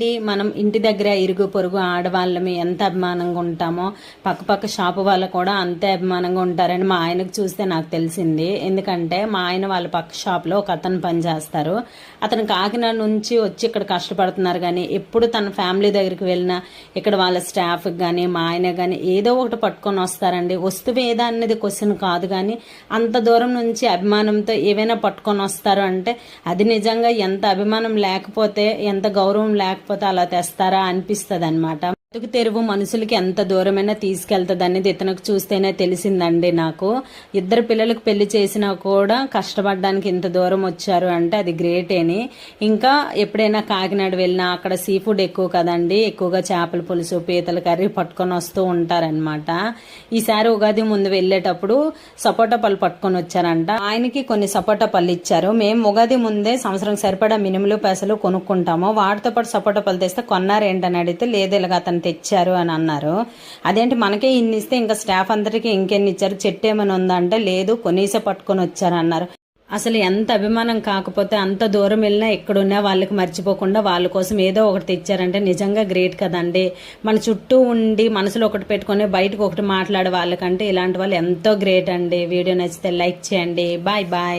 అండి మనం ఇంటి దగ్గర ఇరుగు పొరుగు ఆడవాళ్ళమి ఎంత అభిమానంగా ఉంటామో పక్క పక్క షాపు వాళ్ళు కూడా అంతే అభిమానంగా ఉంటారని మా ఆయనకు చూస్తే నాకు తెలిసింది. ఎందుకంటే మా ఆయన వాళ్ళ పక్క షాప్లో ఒక అతను పని చేస్తారు. అతను కాకినాడ నుంచి వచ్చి ఇక్కడ కష్టపడుతున్నారు కానీ ఎప్పుడు తన ఫ్యామిలీ దగ్గరికి వెళ్ళినా ఇక్కడ వాళ్ళ స్టాఫ్కి కానీ మా ఆయన కానీ ఏదో ఒకటి పట్టుకొని వస్తారండి. వస్తువు ఏదా అనేది క్వశ్చన్ కాదు కానీ అంత దూరం నుంచి అభిమానంతో ఏవైనా పట్టుకొని వస్తారు అంటే అది నిజంగా ఎంత అభిమానం లేకపోతే ఎంత గౌరవం లేకపోతే అలా తెస్తారా అనిపిస్తుంది అనమాట బతుకు తెరువు మనుషులకి ఎంత దూరమైనా తీసుకెళ్తుంది అనేది ఇతనికి చూస్తేనే తెలిసిందండి నాకు. ఇద్దరు పిల్లలకు పెళ్ళి చేసినా కూడా కష్టపడడానికి ఇంత దూరం వచ్చారు అంటే అది గ్రేట్ అని ఇంకా ఎప్పుడైనా కాకినాడ వెళ్ళినా అక్కడ సీ ఫుడ్ ఎక్కువ కదండి. ఎక్కువగా చేపల పులుసు పీతల కర్రీ పట్టుకొని వస్తూ ఉంటారనమాట ఈసారి ఉగాది ముందు వెళ్ళేటప్పుడు సపోటా పళ్ళు పట్టుకొని వచ్చారంట. ఆయనకి కొన్ని సపోటా పళ్ళు ఇచ్చారు. మేము ఉగాది ముందే సంవత్సరం సరిపడా మినుములు పెసలు కొనుక్కుంటాము. వాటితో పాటు సపోటా పళ్ళు తెస్తే కొన్నారేంటని అడిగితే లేదు ఇలాగ అతను తెచ్చారు అని అన్నారు. అదేంటి మనకే ఇన్ని ఇస్తే ఇంకా స్టాఫ్ అందరికీ ఇంకెన్ని ఇచ్చారు? చెట్టు ఏమైనా ఉందంటే లేదు కొనీసే పట్టుకొని వచ్చారు అన్నారు. అసలు ఎంత అభిమానం కాకపోతే అంత దూరం వెళ్ళినా ఎక్కడున్నా వాళ్ళకి మర్చిపోకుండా వాళ్ళ కోసం ఏదో ఒకటి తెచ్చారంటే నిజంగా గ్రేట్ కదండి. మన చుట్టూ ఉండి మనసులో ఒకటి పెట్టుకొని బయటకు ఒకటి మాట్లాడే వాళ్ళకంటే ఇలాంటి వాళ్ళు ఎంతో గ్రేట్ అండి. వీడియో నచ్చితే లైక్ చేయండి. Bye bye.